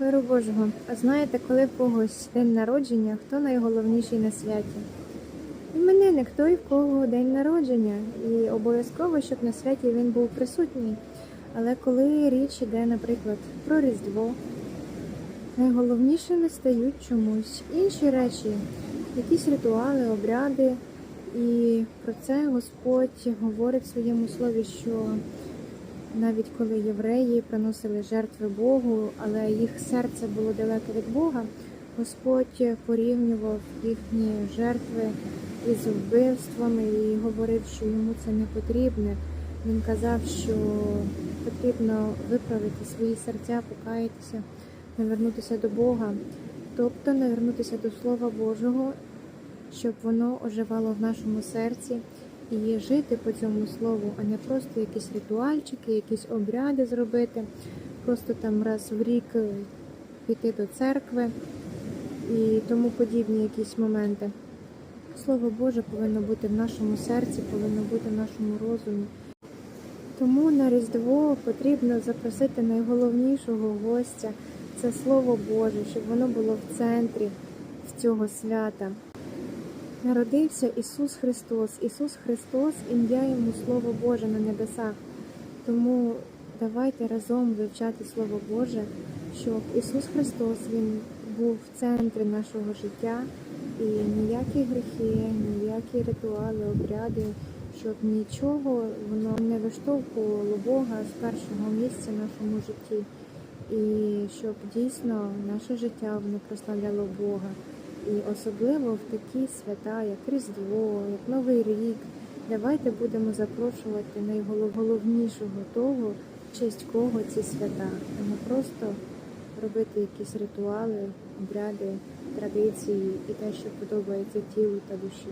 Миру Божого. А знаєте, коли в когось день народження, хто найголовніший на святі? Іменинник той, в кого день народження, і обов'язково, щоб на святі він був присутній. Але коли річ іде, наприклад, про Різдво, найголовніше не стають чомусь інші речі, якісь ритуали, обряди. І про це Господь говорить в своєму слові, що навіть коли євреї приносили жертви Богу, але їх серце було далеке від Бога, Господь порівнював їхні жертви із вбивствами і говорив, що йому це не потрібне. Він казав, що потрібно виправити свої серця, покаятися, навернутися до Бога, тобто навернутися до Слова Божого, щоб воно оживало в нашому серці і жити по цьому слову, а не просто якісь ритуальчики, якісь обряди зробити, просто там раз в рік е, піти до церкви і тому подібні якісь моменти. Слово Боже повинно бути в нашому серці, повинно бути в нашому розумі. Тому на Різдво потрібно запросити найголовнішого гостя це Слово Боже, щоб воно було в центрі цього свята. Народився Ісус Христос. Ісус Христос, ім'я йому Слово Боже на небесах. Тому давайте разом вивчати Слово Боже, щоб Ісус Христос Він був в центрі нашого життя, і ніякі гріхи, ніякі ритуали, обряди, щоб нічого воно не виштовхувало Бога з першого місця в нашому житті. І щоб дійсно наше життя воно прославляло Бога. І особливо в такі свята, як Різдво, як Новий рік, давайте будемо запрошувати найголовнішого того, в честь кого ці свята, а не просто робити якісь ритуали, обряди, традиції і те, що подобається тілу та душі.